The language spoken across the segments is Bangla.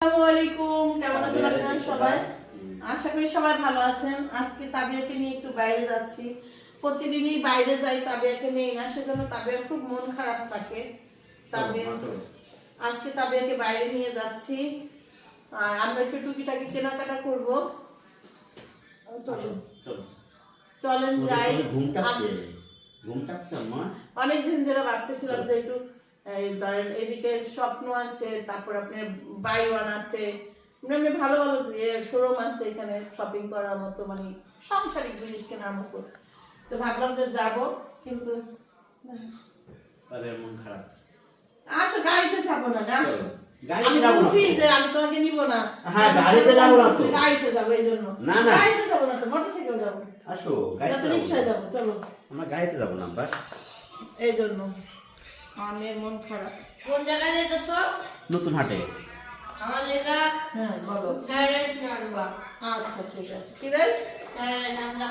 আসসালামু কেমন আছেন আপনারা সবাই? আশা করি সবাই ভালো আছেন। আজকে তাবিয়াকে নিয়ে একটু বাইরে যাচ্ছি। প্রতিদিনই বাইরে যাই তাবিয়াকে নিয়ে না সেজন্য তাবিয়ার খুব মন খারাপ থাকে। তাবিয়া আজকে তাবিয়াকে বাইরে নিয়ে যাচ্ছি। আর আমরা একটু টুকিটাকি কেনাকাটা করব। চলেন যাই। অনেকদিন ধরে ভাবতেছিলাম যে একটু এই ধরেন এদিকে স্বপ্ন আছে তারপর আপনার বাই ওয়ান আছে এমনি ভালো ভালো শোরুম আছে এখানে শপিং করার মতো মানে সাংসারিক জিনিস কেনার মতো। তো ভাবলাম যে যাব কিন্তু মন খারাপ। আসো গাড়িতে যাব না আসো আমি বলছি যে আমি তোমাকে নিব না। হ্যাঁ, গাড়িতে যাব না। গাড়িতে যাব এই জন্য। না, না। গাড়িতে যাব না তো মোটরসাইকেল যাব। আসো গাড়িতে যাব। রিক্সায় যাব চলো। আমরা গাড়িতে যাব না এই জন্য। আমার মেয়ের মন খারাপ। কোন জায়গায় যেতেছ? নতুন হাটে। আমার লেগা হ্যাঁ বলো। ফ্রাইড রাইস নাড়বা আচ্ছা ঠিক আছে। কি রাইস? আমরা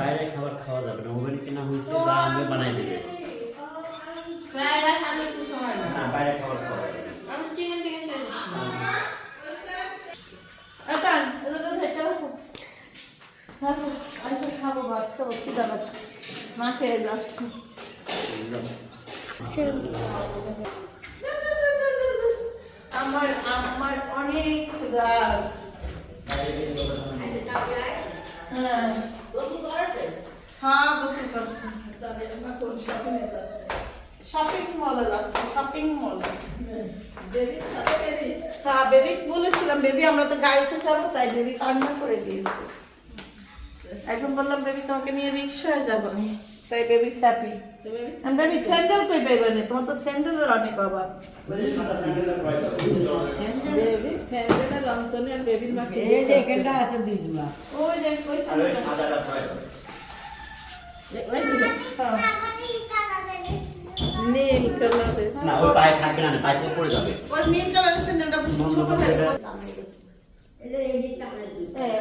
বাইরে খাবার খাওয়া যাবে না ওভেন কেনা হয়েছে বা আমি বানাই দেবে। ফ্রাইড রাইস আনলে কিছু হয় না না বাইরে খাবার খাওয়া যাবে। আমি চিকেন টিকেন চাই এটা এটা আইসো খাব ভাত খাব খিদা লাগছে না খেয়ে যাচ্ছি। আমার আমার অনেক রাগ। হ্যাঁ। হ্যাঁ শপিং এ যাচ্ছি শপিং শপিং বেবি হ্যাঁ বলেছিলাম বেবি আমরা তো গাড়িতে যাব, তাই বেবি কান্না করে দিয়েছে। এখন বললাম বেবি তোমাকে নিয়ে রিক্সায় যাব নি। তাই বেবি হ্যাপি বেবি স্যান্ডেল কই বেবে নি তোমার তো স্যান্ডেলের অনেক অভাব। বেবি স্যান্ডেলের অন্তনে আর বেবির মাকে এই যে এখানটা আছে দুই জোড়া ওই যে ওই স্যান্ডেল নীল কালারের। না ওই পায়ে থাকবে না পায়ে পড়ে যাবে। ওই নীল কালারের স্যান্ডেলটা ছোট এই যে এই।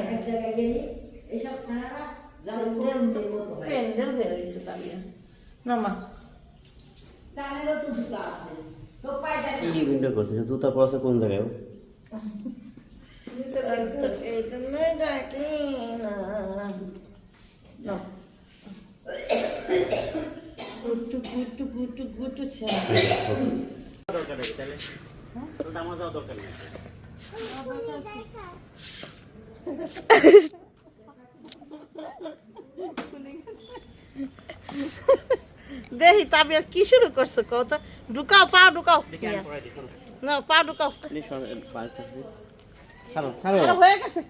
এক জায়গায় গেলি এইসব মতো হয় প্যান্ডেল বেরিয়েছে তালিয়া না মা কানেরও তো দুটো আছে তো পায়টা কি ভিডিও করছে জুতা পড়ছে কোন জায়গায় এই জন্যই ডাকি না না গুটু গুটু গুটু গুটু ছেড়ে দরকার নেই তাহলে ওটা আমার যাওয়া দরকার নেই দেখি তবে কি শুরু করছ? কও তো ঢুকাও পা ঢুকাও। না পা ঢুকাও। হয়ে গেছে।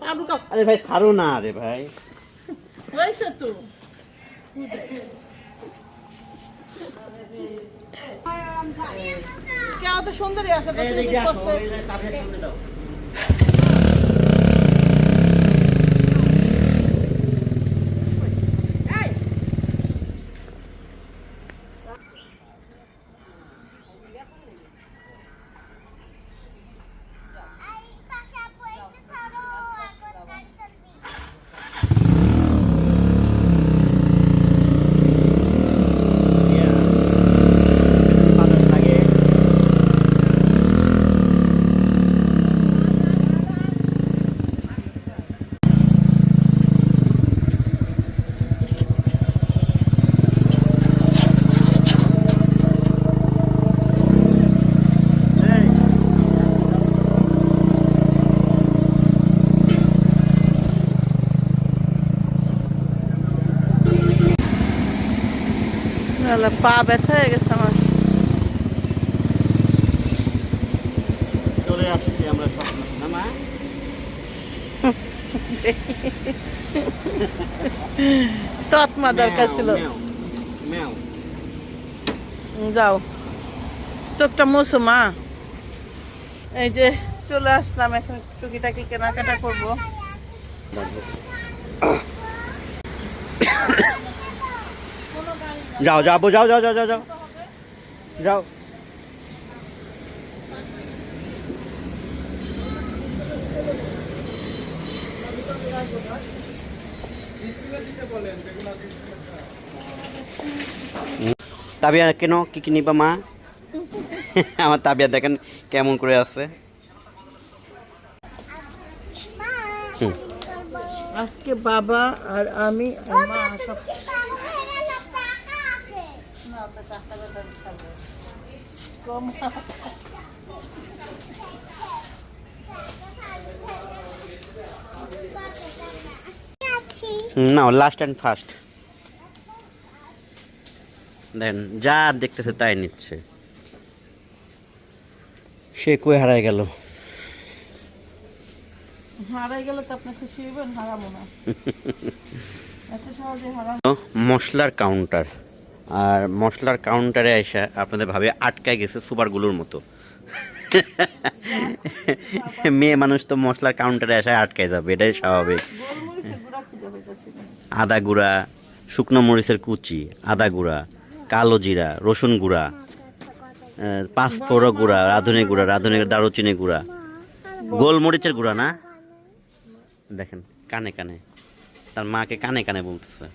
পা ঢুকাও। আরে ভাই ছাড়ো না রে ভাই। হয়েছে তো। কেউ তো সুন্দরী আছে নাহলে পা ব্যথা হয়ে গেছে আমার। চলে আসছি আমরা তৎমা দরকার ছিল। যাও। চোখটা মুছো মা। এই যে চলে আসলাম এখন টুকিটাকি কেনাকাটা করব। যাও যাব যাও যাও যাও যাও যাও। যাও। তাবিয়া কেন? কি কি নিবা মা? আমার তাবিয়া দেখেন কেমন করে আছে। আজকে বাবা আর আমি আর মা সব না তো টাকা দাদা খাব কম না লাস্ট অ্যান্ড ফার্স্ট দেন যা দেখতেছে তাই নিচ্ছে। সে কই হারায় গেল? হারাই গেলে তো আপনি খুশি হইবেন হারাবো না। এত সহজে হারাবো তো মশলার কাউন্টার আর মশলার কাউন্টারে এসে আপনাদের ভাবে আটকায় গেছে সুপারগুলোর মতো। মেয়ে মানুষ তো মশলার কাউন্টারে এসে আটকায় যাবে, এটাই স্বাভাবিক। আদা গুঁড়া, শুকনো মরিচের কুচি, আদা গুঁড়া, কালো জিরা, রসুন গুঁড়া পাঁচফোড়ো গুঁড়া, রাঁধুনি গুঁড়া, রাঁধুনি দারুচিনি গুঁড়া। গোলমরিচের গুঁড়া না? দেখেন, কানে কানে। তার মাকে কানে কানে বলতেছে।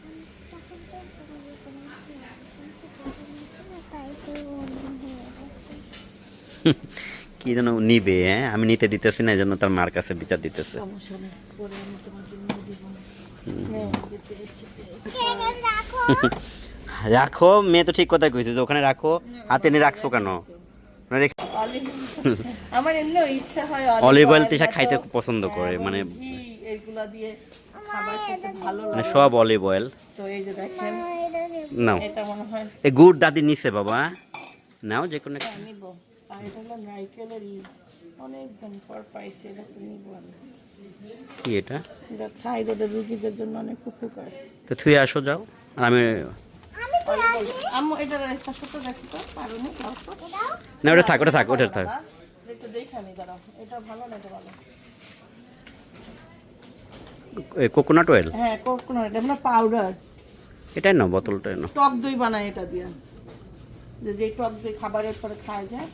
কি যেন নিবে হ্যাঁ? আমি নিতে দিতেছি না এই জন্য তার মার কাছে বিচার দিতেছে। হ্যাঁ। রাখো মেয়ে তো ঠিক কথা কইছে যে ওখানে রাখো হাতে নিয়ে রাখছো কেন? আমার এমনিও ইচ্ছা হয় অলিভ অয়েল তিশা খাইতে খুব পছন্দ করে হ্যাঁ, মানে এগুলা দিয়ে খাবার খেতে ভালো মানে লাগে। সব অলিভ অয়েল। তো এই যে দেখেন নাও। এটা মনে হয় এই গুড় দাদি নিছে বাবা নাও যে কোনো। নিব। আর এটা হলো নারকেলের অনেক দিন পর পাইছি এটা তো নিব আমি কি এটা? এটা থাইরয়েডের রুগীদের জন্য অনেক উপকার। তো থুয়ে আসো যাও। আর আমি আম্মু এটা রেখা ছোট দেখো তো পারুনি দাও তো। না ওটা থাক ওটা থাক ওটা থাক। দাদা, একটু দাঁড়াও। এটা ভালো না এটা ভালো কোকোনাট অয়েল হ্যাঁ কোকোনাট এটা মানে পাউডার এটাই না বোতলটাই না টক দই বানায় এটা দিয়ে। যে যে টক দই খাবারের পরে খাওয়া যায়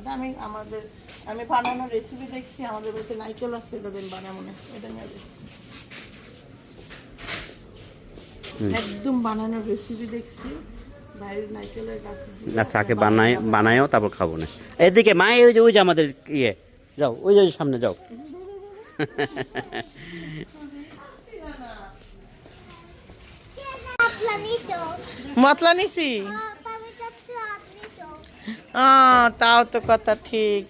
এটা আমি আমাদের আমি বানানোর রেসিপি দেখছি আমাদের বাড়িতে নাইকেল আছে এটা দিন বানায় মনে হয়। এটা নিয়ে একদম বানানোর রেসিপি দেখছি না তাকে বানায় বানায়ও তারপর খাব না। এদিকে মা ওই যে ওই যে আমাদের ইয়ে যাও ওই যে সামনে যাও। মতলা নিছি তাও তো কথা ঠিক।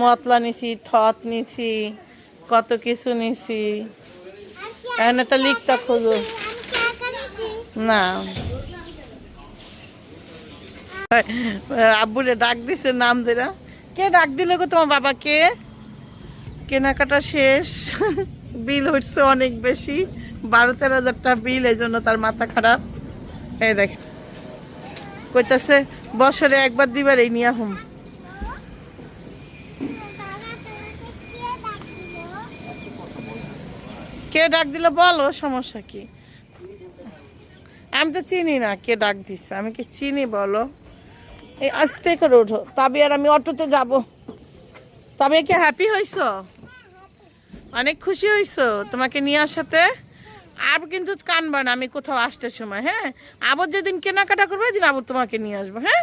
মতলা নিছি, থত নিছি, কত কিছু নিছি। এখানে তো লিখতে খোঁজো। না। আব্বুরে ডাক দিছে নাম দিরা কে ডাক দিল গো তোমার বাবা? কে? কেনাকাটা শেষ। বিল হচ্ছে অনেক বেশি। বারো তেরো হাজার টাকা বিল, এই জন্য তার মাথা খারাপ। এই দেখ কইতাছে বছরে একবার দিবার এই নিয়ে হুম। কে ডাক দিল বলো, সমস্যা কি? আমি তো চিনি না কে ডাক দিচ্ছে আমি কি চিনি বলো? এই আস্তে করে ওঠো তবে আর আমি অটোতে যাব। তবে কি হ্যাপি হইছ? অনেক খুশি হইছো তোমাকে নিয়ে আসাতে? আর কিন্তু কানবা না, আমি কোথাও আসতে সময় হ্যাঁ? আবার যেদিন কেনাকাটা করব দিন আবার তোমাকে নিয়ে আসব হ্যাঁ?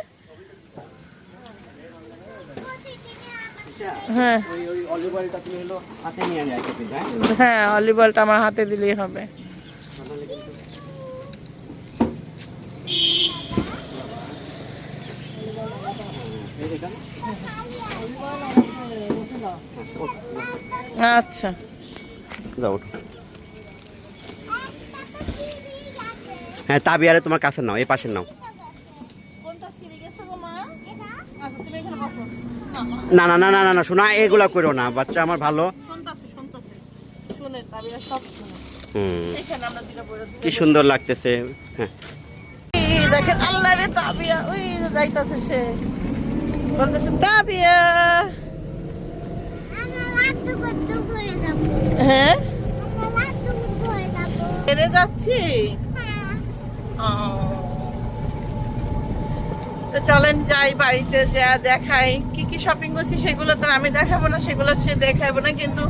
হ্যাঁ। হ্যাঁ আমার হাতে দিলেই হবে। আচ্ছা ওঠো। হ্যাঁ তাবিয়ারে তোমার কাছে নাও এই পাশে নাও। আচ্ছা না না না না না না শোনা এগুলা করো না বাচ্চা আমার ভালো। শুনতাছে শুনতাছে শুনে তাবিয়া সব শুনে হুম এখানে আমরা দুটো বড় কি সুন্দর লাগতেছে হ্যাঁ। এই দেখেন আল্লাহ রে তাবিয়া ওই যাইতাছে সে। বলতেছে তাবিয়া হ্যাঁ? হেরে যাচ্ছি। তো চলেন যাই বাড়িতে যা দেখাই। কি কি শপিং করছি সেগুলো তো আমি দেখাবো না সেগুলো সে দেখাবো না কিন্তু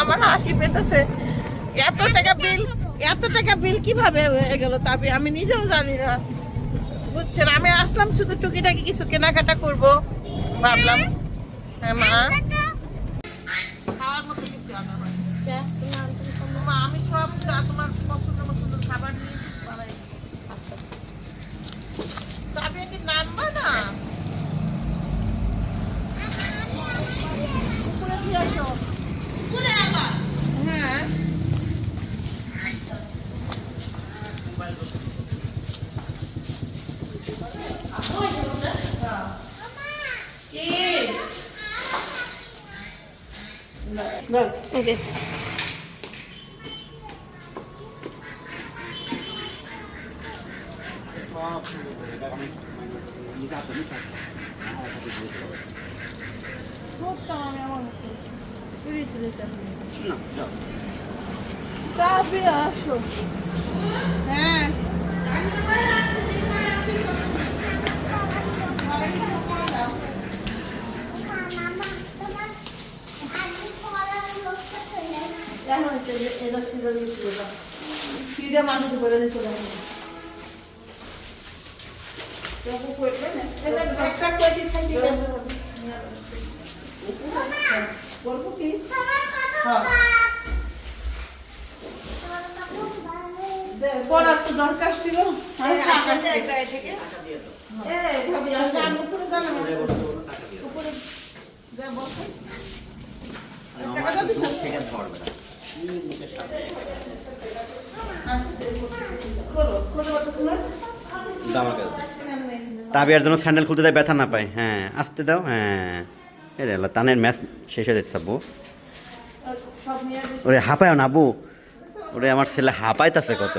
আমার হাসি পেতেছে। এত টাকা বিল এত টাকা বিল কীভাবে হয়ে গেল তবে? আমি নিজেও জানি না। বুঝছেন আমি আসলাম শুধু টুকিটাকি কিছু কেনাকাটা করব। ভাবলাম হ্যাঁ মা। খাওয়ার মতো কিছু আনা হয় মা আমি সব そうですもっとたさあ、ピア。আসো হ্যাঁ সিধা মানুষ বলে দিতে পারে একটা কয়টি থাকি বলব কি? পড়ার তো দরকার ছিল। উপরে যা বসে। টাকা দিস কথা শোনো তাবিয়ার জন্য স্যান্ডেল খুলতে দেয় ব্যথা না পায়। হ্যাঁ আসতে দাও। হ্যাঁ। আল্লাহ, তানের ম্যাচ শেষ হয়ে যাচ্ছে আব্বু। ওরে হাঁপায় না আব্বু। ওরে আমার ছেলে হাঁপাইতেছে কত।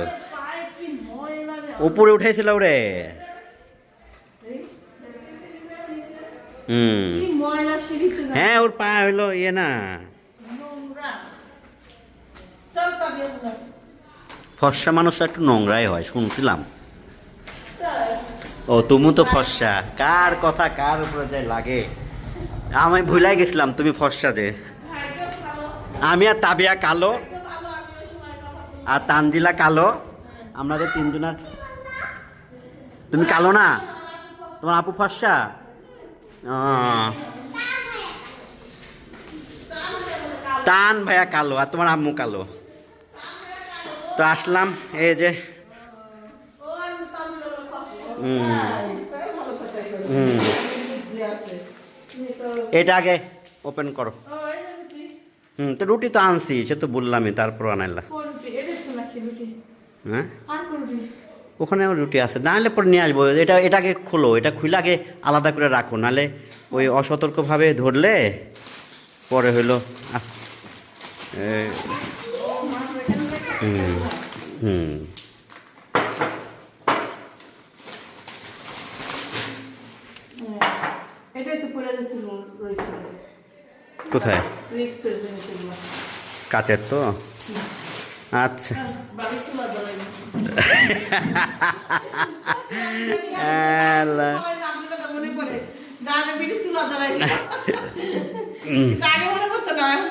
উপরে উঠেছিল ওরে। হুম। হ্যাঁ ওর পা হইল ইয়ে না নোংরা চল তবে আমরা। ফর্সা মানুষ একটু নোংরাই হয়, শুনছিলাম। ও, তুমি তো ফর্সা। কার কথা কার উপরে যায় লাগে? আমি ভুলাই গেছিলাম তুমি ফর্সা যে। আমি আর তাবিয়া কালো। আর তানজিলা কালো। আমরা যে তিনজনের তুমি কালো না? তোমার আপু ফর্সা। টান ভাইয়া কালো আর তোমার আম্মু কালো। তো আসলাম, এই যে এটা আগে ওপেন করো। হুম, তো রুটি তো আনছি, সে তো বললামই তারপর আনাইলা? হ্যাঁ? ওখানে রুটি আছে নাহলে পরে নিয়ে আসব এটা, এটাকে খোলো, এটা খুলে আগে আলাদা করে রাখো নাহলে ওই অসতর্কভাবে ধরলে পরে হইল আস- হুম হুম পড়ে গেছিল রয়েছিল কোথায়? রিক্সের কাচের তো? আচ্ছা। মনে করতো না, এখন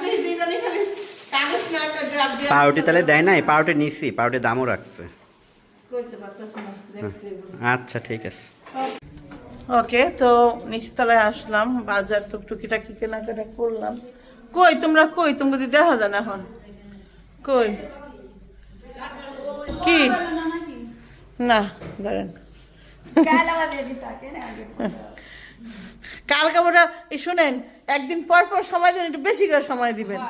পাউরুটি তাহলে দেয় নাই পাউরুটি নিছি পাউরুটির দামও রাখছে। আচ্ছা ঠিক আছে। ওকে তো নিচতলায় আসলাম বাজার তো টুকিটাকি কেনাকাটা করলাম। কই তোমরা কই? তোমাকে তো দেখা যায় না এখন। কই? কি? না? ধরেন কালকে ওরা এই শুনেন একদিন পর পর সময় দেন একটু বেশি করে সময় দিবেন।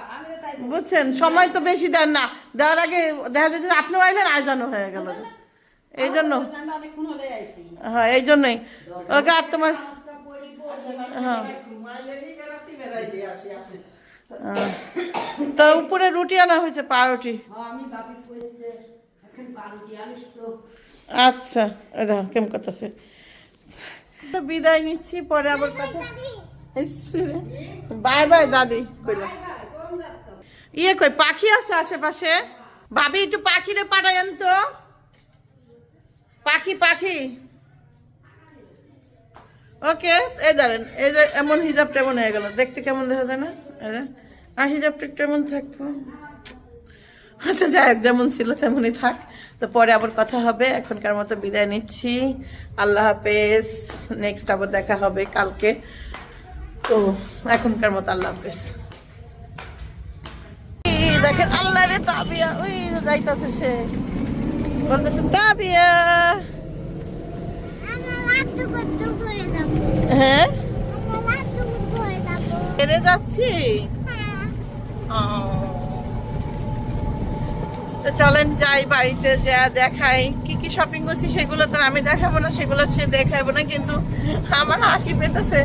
বুঝছেন? সময় তো বেশি দেন না। দেওয়ার আগে দেখা যাচ্ছে আপনিও আইলেন আয়োজনও হয়ে গেল। এই জন্য। হ্যাঁ এই জন্যই। ওকে আর তোমার হ্যাঁ। তো উপরে রুটি আনা হয়েছে পাউরুটি। আচ্ছা দেখো কেমন করতেছে। তো বিদায় নিচ্ছি, পরে আবার কথা বাই বাই দাদি ইয়ে কই, পাখি আছে আশেপাশে? ভাবি, একটু পাখিরে পাঠায়েন তো। পাখি পাখি। ওকে, এই দাঁড়ান এই যে এমন হিজাবটা টেমন হয়ে গেল। দেখতে কেমন দেখা যায় না? আর হিজাবটা একটু এমন থাকব। আচ্ছা যাই হোক যেমন ছিল তেমনই থাক। তো পরে আবার কথা হবে। এখনকার মতো বিদায় নিচ্ছি। আল্লাহ হাফেজ। নেক্সট আবার দেখা হবে কালকে। তো এখনকার মতো আল্লাহ হাফেজ। দেখেন আল্লাহ রে তাবিয়া। ওই যাইতাছে সে। বলতেছে তাবিয়া। হ্যাঁ? হেরে যাচ্ছি? ও। তো চলেন যাই বাড়িতে যা দেখাই। কি কি শপিং করছি সেগুলো তো আমি দেখাবো না, সেগুলো সে দেখাবো না, কিন্তু আমার হাসি পেতেছে।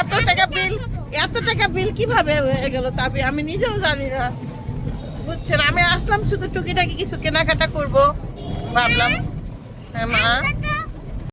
এত টাকা বিল এত টাকা বিল কীভাবে হয়ে গেল তবে? আমি নিজেও জানি না। বুঝছেন, আমি আসলাম শুধু টুকিটাকি কিছু কেনাকাটা করব। ভাবলাম হ্যাঁ মা।